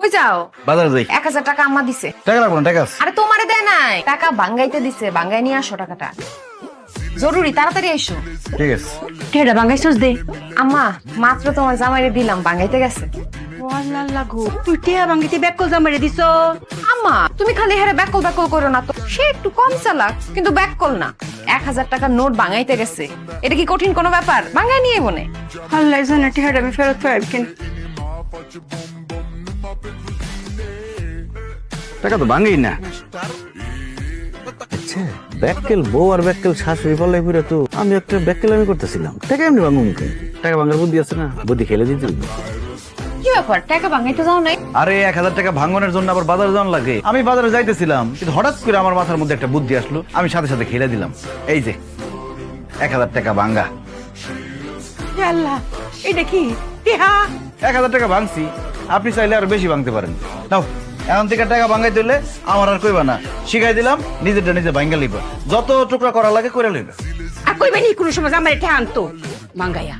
কই যাও? বাজারে যাই। এক হাজার টাকা আম্মা দিছে। টাকা লাগবো না টাকা আছে। আরে তোমারে দেয় নাই। টাকা বাঙ্গাইতে দিছে বাঙ্গাই নিয়ে আসো টাকাটা। জরুরি তাড়াতাড়ি এসো। ঠিক আছে। টেডা বাঙ্গাইছস দে? আম্মা মাত্র তোমার জামাইরে দিলাম বাঙ্গাইতে গেছে। তুই টেয়া বাঙ্গিতে দিছ? আম্মা তুমি খালি হেরে ব্যাকল ব্যাকল করো না তো। সে একটু কম চালাক কিন্তু ব্যাকল না। এক হাজার টাকার নোট বাঙাইতে গেছে। এটা কি কঠিন কোনো ব্যাপার? বাঙাই নিয়ে মনে আল্লাহ জানে টেহাটা আমি ফেরত পাইব কেন। টাকা তো ভাঙেই না। আচ্ছা ব্যাককেল বউ আর ব্যাককেল শাশুড়ি বলে ফিরে তো আমি একটা ব্যাককেল আমি করতেছিলাম। টাকা এমনি টাকা ভাঙার বুদ্ধি আছে না? বুদ্ধি খেলে দিতে কি ব্যাপার? টাকা বাঙাইতে যাও নাই? আরে এক হাজার টাকা ভাঙনের জন্য আবার বাজারে যাওয়ার লাগে। আমি বাজারে যাইতেছিলাম কিন্তু হঠাৎ করে আমার মাথার মধ্যে একটা বুদ্ধি আসলো। আমি সাথে সাথে খেলে দিলাম। এই যে এক হাজার টাকা ভাঙ্গা আল্লাহ এটা কি? এক হাজার টাকা ভাঙছি। আপনি চাইলে আর বেশি ভাঙতে পারেন। নাও, এখন থেকে টাকা ভাঙাই দিলে আমার আর কইবা না। শিখাই দিলাম, নিজেরটা নিজে ভাঙ্গা লইবা। যত টুকরা করা লাগে করে লইবা। আর কইবা নি কোনো সময় আমার এটা আনতো বাঙ্গাইয়া